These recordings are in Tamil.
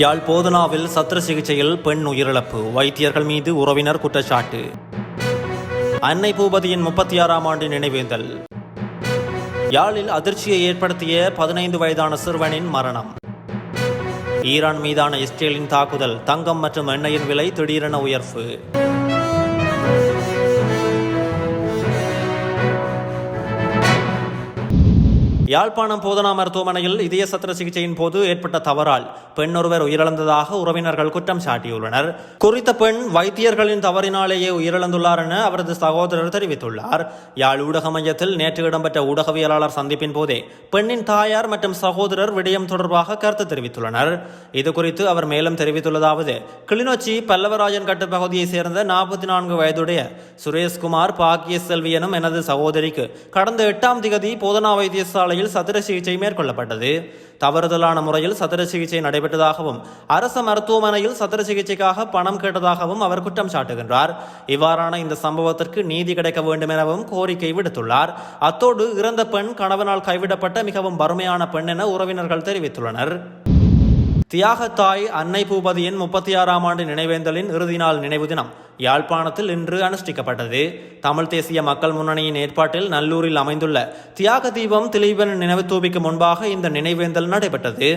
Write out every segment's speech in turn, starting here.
யாழ் போதனாவில் சத்திர சிகிச்சையில் பெண் உயிரிழப்பு. வைத்தியர்கள் மீது உறவினர் குற்றச்சாட்டு. அன்னை பூபதியின் முப்பத்தி ஆறாம் ஆண்டு நினைவேந்தல். யாழில் அதிர்ச்சியை ஏற்படுத்திய பதினைந்து வயதான சிறுவனின் மரணம். ஈரான் மீதான இஸ்ரேலின் தாக்குதல் தங்கம் மற்றும் எண்ணெயின் விலை திடீரென உயர்வு. யாழ்ப்பாணம் போதனா மருத்துவமனையில் இதய சத்திர சிகிச்சையின் போது ஏற்பட்ட தவறால் பெண் ஒருவர் உயிரிழந்ததாக உறவினர்கள் குற்றம் சாட்டியுள்ளனர். குறித்த பெண் வைத்தியர்களின் தவறினாலேயே உயிரிழந்துள்ளார் என அவரது சகோதரர் தெரிவித்துள்ளார். யாழ் ஊடக மையத்தில் நேற்று இடம்பெற்ற ஊடகவியலாளர் சந்திப்பின் போதே பெண்ணின் தாயார் மற்றும் சகோதரர் விடயம் தொடர்பாக கருத்து தெரிவித்துள்ளனர். இது குறித்து அவர் மேலும் தெரிவித்துள்ளதாவது கிளிநொச்சி பல்லவராஜன் கட்டு பகுதியைச் சேர்ந்த நாற்பத்தி நான்கு வயதுடைய சுரேஷ்குமார் பாக்கிய செல்வி எனும் எனது சகோதரிக்கு கடந்த எட்டாம் திகதி போதனா வைத்தியசாலையில் சதுர சிகிச்சை மேற்கொள்ளப்பட்டது. தவறுதலான முறையில் சதுர சிகிச்சை நடைபெற்றதாகவும் அரச மருத்துவமனையில் சதுர சிகிச்சைக்காக பணம் கேட்டதாகவும் அவர் குற்றம் சாட்டுகின்றார். இவ்வாறான இந்த சம்பவத்திற்கு நீதி கிடைக்க வேண்டும் எனவும் கோரிக்கை விடுத்துள்ளார். அத்தோடு இறந்த பெண் கணவனால் கைவிடப்பட்ட மிகவும் வறுமையான பெண் என உறவினர்கள் தெரிவித்துள்ளனர். தியாகத்தாய் அன்னை பூபதியின் முப்பத்தி ஆறாம் ஆண்டு நினைவேந்தலின் இறுதி நாள் நினைவு தினம். யாழ்ப்பாணத்தில் இன்று அனுஷ்டிக்கப்பட்டது. தமிழ் தேசிய மக்கள் முன்னணியின் ஏற்பாட்டில் நல்லூரில் அமைந்துள்ள தியாக தீபம் திலீபன் நினைவு தூபிக்கு முன்பாக இந்த நினைவேந்தல் நடைபெற்றது.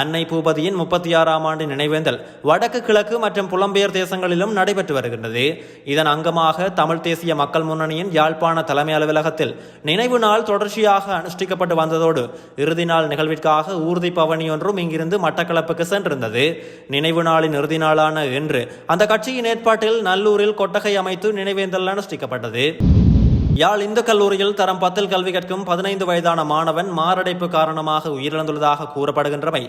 அன்னை பூபதியின் முப்பத்தி ஆறாம் ஆண்டு நினைவேந்தல் வடக்கு கிழக்கு மற்றும் புலம்பெயர் தேசங்களிலும் நடைபெற்று வருகின்றது. இதன் அங்கமாக தமிழ் தேசிய மக்கள் முன்னணியின் யாழ்ப்பாண தலைமை அலுவலகத்தில் நினைவு நாள் தொடர்ச்சியாக அனுஷ்டிக்கப்பட்டு வந்ததோடு இறுதி நாள் நிகழ்விற்காக ஊர்தி பவனி ஒன்றும் இங்கிருந்து மட்டக்களப்புக்கு சென்றிருந்தது. நினைவு நாளின் இறுதி நாளான இன்று. அந்த கட்சியின் ஏற்பாட்டில் நல்லூரில் கொட்டகை அமைத்து நினைவேந்தல் அனுஷ்டிக்கப்பட்டது. யாழ் இந்து கல்லூரியில் தரம் பத்தில் கல்வி கற்கும் பதினைந்து வயதான மாணவன் மாரடைப்பு காரணமாக உயிரிழந்துள்ளதாக கூறப்படுகின்றமை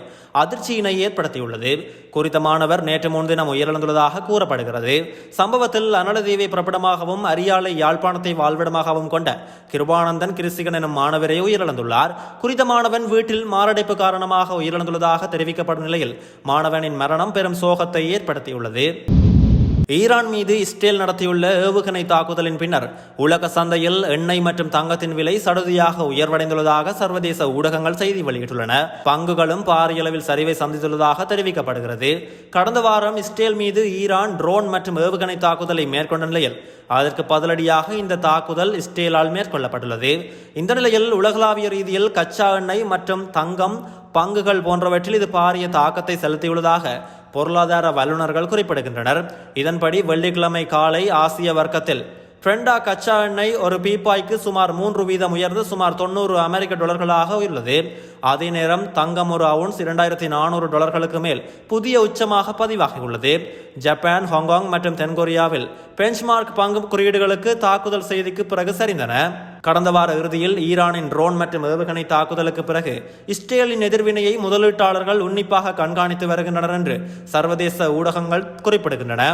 அதிர்ச்சியினை ஏற்படுத்தியுள்ளது. குறித்த மாணவர் நேற்று முன்தினம் உயிரிழந்துள்ளதாக கூறப்படுகிறது. சம்பவத்தில் அனலதீவை பிரபடமாகவும் அரியாலை யாழ்ப்பாணத்தை வாழ்விடமாகவும் கொண்ட கிருபானந்தன் கிறிஸ்திகன் எனும் மாணவரே உயிரிழந்துள்ளார். குறித்த மாணவன் வீட்டில் மாரடைப்பு காரணமாக உயிரிழந்துள்ளதாக தெரிவிக்கப்படும் நிலையில் மாணவனின் மரணம் பெரும் சோகத்தை ஏற்படுத்தியுள்ளது. ஈரான் மீது இஸ்ரேல் நடத்தியுள்ள ஏவுகணை தாக்குதலின் பின்னர் உலக சந்தையில் எண்ணெய் மற்றும் தங்கத்தின் விலை சடுதியாக உயர்வடைந்துள்ளதாக சர்வதேச ஊடகங்கள் செய்தி வெளியிட்டுள்ளன. பங்குகளும் பாரிய அளவில் சரிவை சந்தித்துள்ளதாக தெரிவிக்கப்படுகிறது. கடந்த வாரம் இஸ்ரேல் மீது ஈரான் ட்ரோன் மற்றும் ஏவுகணை தாக்குதலை மேற்கொண்ட நிலையில் அதற்கு பதிலடியாக இந்த தாக்குதல் இஸ்ரேலால் மேற்கொள்ளப்பட்டுள்ளது. இந்த நிலையில் உலகளாவிய ரீதியில் கச்சா எண்ணெய் மற்றும் தங்கம் பங்குகள் போன்றவற்றில் இது பாரிய தாக்கத்தை செலுத்தியுள்ளதாக பொருளாதார வல்லுநர்கள் குறிப்பிடுகின்றனர். இதன்படி வெள்ளிக்கிழமை காலை ஆசிய வர்க்கத்தில் ட்ரெண்டா கச்சா எண்ணெய் ஒரு பீப்பாய்க்கு சுமார் மூன்று வீதம் உயர்ந்து சுமார் தொண்ணூறு அமெரிக்க டாலர்களாக உள்ளது. அதே நேரம் தங்கம் ஒரு அவுன்ஸ் இரண்டாயிரத்தி நானூறு டாலர்களுக்கு மேல் புதிய உச்சமாக பதிவாகியுள்ளது ஜப்பான் ஹாங்காங் மற்றும் தென்கொரியாவில் பெஞ்ச்மார்க் பங்கு குறியீடுகளுக்கு தாக்குதல் செய்திக்கு பிறகு சரிந்தன. கடந்த வார இறுதியில் ஈரானின் ட்ரோன் மற்றும் ஏவுகணை தாக்குதலுக்கு பிறகு இஸ்ரேலின் எதிர்வினையை முதலீட்டாளர்கள் உன்னிப்பாக கண்காணித்து வருகின்றனர் என்று சர்வதேச ஊடகங்கள் குறிப்பிடுகின்றன.